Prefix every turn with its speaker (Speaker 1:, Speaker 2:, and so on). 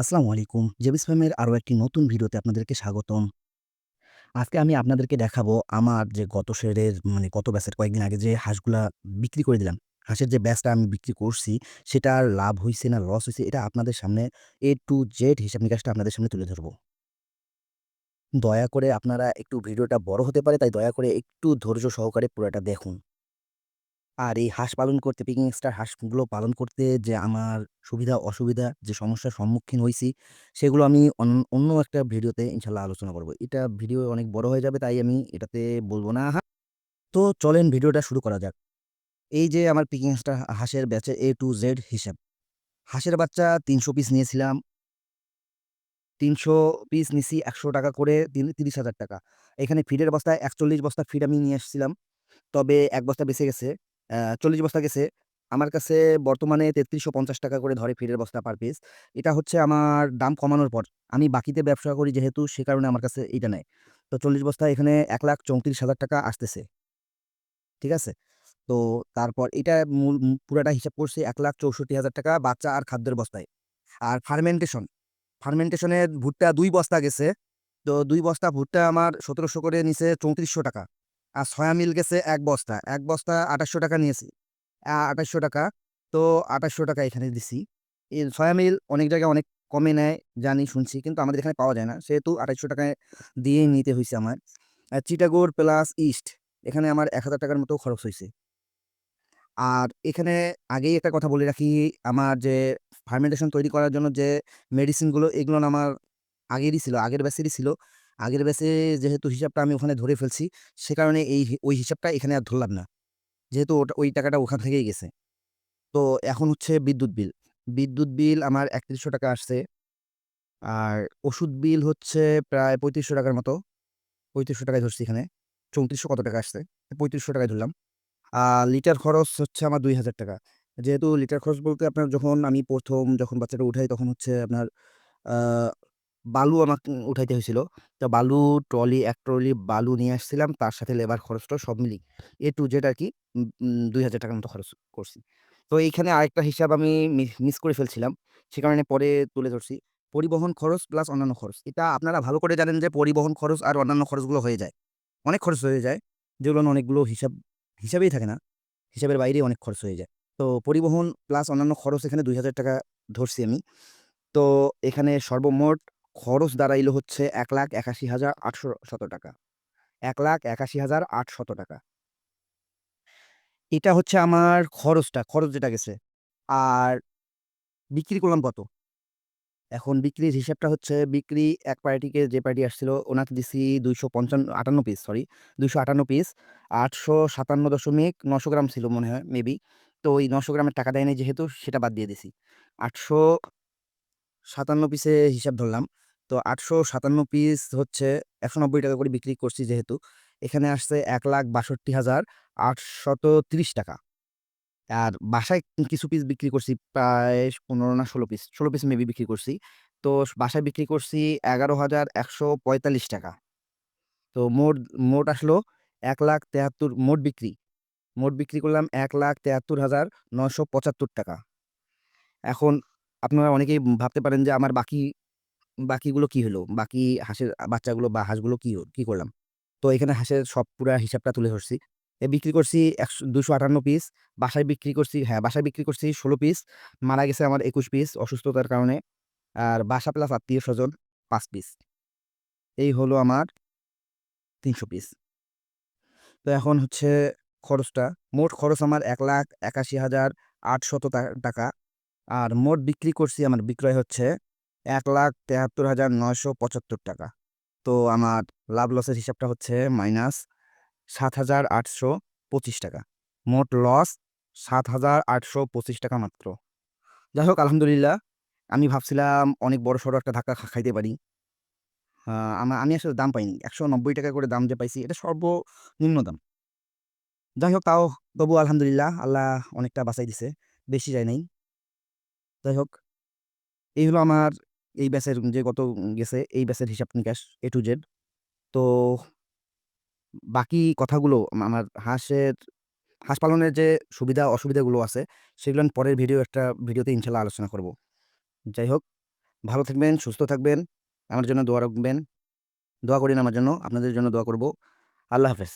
Speaker 1: আসসালামু আলাইকুম। জেবিস ফ্যামের আরও একটি নতুন ভিডিওতে আপনাদেরকে স্বাগতম। আজকে আমি আপনাদেরকে দেখাবো আমার যে গত সেরের মানে গত ব্যাচের কয়েকদিন আগে যে হাঁসগুলা বিক্রি করে দিলাম। হাঁসের যে ব্যাচটা আমি বিক্রি করছি, সেটার লাভ হয়েছে না লস হয়েছে এটা আপনাদের সামনে এ টু জেড হিসাব নিকাশটা আপনাদের সামনে তুলে ধরবো। দয়া করে আপনারা একটু ভিডিওটা বড় হতে পারে, তাই দয়া করে একটু ধৈর্য সহকারে পুরাটা দেখুন। আর এই হাঁস পালন করতে পিকিং স্টার হাঁসগুলো পালন করতে যে আমার সুবিধা অসুবিধা যে সমস্যার সম্মুখীন হয়েছি সেগুলো আমি অন অন্য একটা ভিডিওতে ইনশাল্লাহ আলোচনা করব। এটা ভিডিও অনেক বড় হয়ে যাবে তাই আমি এটাতে বলব না। তো চলেন ভিডিওটা শুরু করা যাক। এই যে আমার পিকিং স্টার হাঁসের ব্যাচের এ টু জেড হিসাব। হাঁসের বাচ্চা ৩০০ পিস নিয়েছিলাম। ৩০০ পিস নিছি ৳১০০ করে তিন ৳৩০,০০০ এখানে ফিডের বস্তায় ৪১ বস্তা ফিড আমি নিয়ে আসছিলাম। তবে এক বস্তা বেঁচে গেছে। ৪০ বস্তা গেছে। আমার কাছে বর্তমানে ৳৩৩৫০ করে ধরে ফিরের বস্তা পার পিস। এটা হচ্ছে আমার দাম কমানোর পর। আমি বাকিতে ব্যবসা করি যেহেতু সে কারণে আমার কাছে এইটা নেয়। তো ৪০ বস্তা এখানে ৳১,৩৪,০০০ আসতেছে। ঠিক আছে? তো তারপর এটা মূল পুরাটা হিসাব করছি ৳১,৬৪,০০০ বাচ্চা আর খাদ্যের বস্তায়। আর ফার্মেন্টেশন, ফার্মেন্টেশনের ভুট্টা দুই বস্তা গেছে। তো দুই বস্তা ভুট্টা আমার ১৭০০ করে নিছে ৳৩৪০০ আর সয়া মিল গেছে এক বস্তা। এক বস্তা ৳২৮০০ নিয়েছি। আ ৳২৮০০ তো ৳২৮০০ এখানে দিছি। এই সয়া মিল অনেক জায়গায় অনেক কমে নেয় জানি শুনছি কিন্তু আমাদের এখানে পাওয়া যায় না। সেহেতু ৳২৮০০ দিয়েই নিতে হয়েছে আমার। আর চিটাগোর প্লাস ইস্ট এখানে আমার এক হাজার টাকার মতো খরচ হয়েছে আর এখানে আগেই একটা কথা বলে রাখি, আমার যে ফার্মেন্টেশন তৈরি করার জন্য যে মেডিসিনগুলো এগুলো আমার আগেরই ছিল, আগের ব্যাচেরই ছিল। আগের ব্যাচে যেহেতু হিসাবটা আমি ওখানে ধরে ফেলছি, সে কারণে এই ওই হিসাবটা এখানে আর ধরলাম না। যেহেতু ওটা ওই টাকাটা ওখান থেকেই গেছে। তো এখন হচ্ছে বিদ্যুৎ বিল। বিদ্যুৎ বিল আমার ৳৩১০০ আসছে। আর ওষুধ বিল হচ্ছে প্রায় পঁয়ত্রিশশো টাকার মতো। ৳৩৫০০ ধরছি এখানে। ৩৪০০ কত টাকা আসছে? ৳৩৫০০ ধরলাম। আর লিটার খরচ হচ্ছে আমার ৳২,০০০ যেহেতু লিটার খরচ বলতে আপনার যখন আমি প্রথম যখন বাচ্চাটা উঠাই তখন হচ্ছে আপনার বালু আমাকে উঠাইতে হইছিল। তো বালু ট্রলি এক ট্রলি বালু নিয়ে আসছিলাম। তার সাথে লেবার খরচটা সব মিলি এ টু জেড আর কি দুই হাজার টাকার মতো খরচ করছি। তো এইখানে আরেকটা হিসাব আমি মিস করে ফেলছিলাম। সে কারণে পরে তুলে ধরছি। পরিবহন খরচ প্লাস অন্যান্য খরচ। এটা আপনারা ভালো করে জানেন যে পরিবহন খরচ আর অন্যান্য খরচগুলো হয়ে যায়। অনেক খরচ হয়ে যায়। যেগুলো অনেকগুলো হিসাব হিসাবেই থাকে না। হিসাবের বাইরেই অনেক খরচ হয়ে যায়। তো পরিবহন প্লাস অন্যান্য খরচ এখানে ৳২,০০০ ধরছি আমি। তো এখানে সর্বমোট খরচ দাঁড়াইলো হচ্ছে ৳১,৮১,৮০০ ৳১,৮১,৮০০ এটা হচ্ছে আমার খরচটা, খরচ যেটা গেছে। আর বিক্রি করলাম কত? এখন বিক্রির হিসাবটা হচ্ছে বিক্রি এক পার্টিকে যে পার্টি আসছিল ওনাকে দিছি ২৫৫ পিস সরি ২৫৮ পিস ৮৫৭.৯০০ গ্রাম ছিল মনে হয় মেবি। তো ওই নশো গ্রামের টাকা দেয়নি যেহেতু সেটা বাদ দিয়ে দিছি। ৮৫৭ পিসে হিসাব ধরলাম। তো ৮৫৭ পিস হচ্ছে ৳১৯০ করে বিক্রি করছি যেহেতু। এখানে আসছে ৳১,৬২,৮৩০ আর বাসায় কিছু পিস বিক্রি করছি প্রায় ১৫ না ১৬ পিস। ১৬ পিস মেবি বিক্রি করছি। তো বাসায় বিক্রি করছি ৳১১,১৪৫ তো মোট মোট আসলো ১,৭৩,০০০ মোট বিক্রি। মোট বিক্রি করলাম ৳১,৭৩,৯৭৫ এখন আপনারা অনেকেই ভাবতে পারেন যে আমার বাকি বাকিগুলো কি হলো? বাকি হাঁসের বাচ্চাগুলো বা হাঁসগুলো কি কি করলাম? তো এখানে হাঁসের সব পুরা হিসাবটা তুলে ধরছি। এ বিক্রি করছি একশ ২৫৮ পিস। বাসায় বিক্রি করছি হ্যাঁ, বাসায় বিক্রি করছি ১৬ পিস। মারা গেছে আমার ২১ পিস অসুস্থতার কারণে। আর বাসা প্লাস আত্মীয়স্বজন ৫ পিস। এই হলো আমার ৩০০ পিস। তো এখন হচ্ছে খরচটা। মোট খরচ আমার ৳১,৮১,৮০০ টা টাকা। আর মোট বিক্রি করছি আমার বিক্রয় হচ্ছে ৳১,৭৩,৯৭৫ তো আমার লাভ লসের হিসাবটা হচ্ছে মাইনাস ৳৭,৮২৫ মোট লস ৳৭,৮২৫ মাত্র। যাই হোক আলহামদুলিল্লাহ আমি ভাবছিলাম অনেক বড় সড়ো একটা ধাক্কা খাইতে পারি। আমার আমি আসলে দাম পাইনি। ৳১৯০ করে দাম যে পাইছি এটা সর্বনিম্ন দাম। যাই হোক তাও তবু আলহামদুলিল্লাহ আল্লাহ অনেকটা বাঁচাই দিছে। বেশি যায় নাই। যাই হোক এই হলো আমার এই ব্যাচের যে গত গেছে এই ব্যাচের হিসাব নিকাশ এ টু জেড তো বাকি কথাগুলো আমার হাঁসের হাঁস পালনের যে সুবিধা অসুবিধাগুলো আছে সেগুলো আমি পরের ভিডিও একটা ভিডিওতে ইনশাল্লাহ আলোচনা করব। যাই হোক ভালো থাকবেন, সুস্থ থাকবেন। আমার জন্য দোয়া রাখবেন। দোয়া করিন আমার জন্য। আপনাদের জন্য দোয়া করব। আল্লাহ হাফেজ।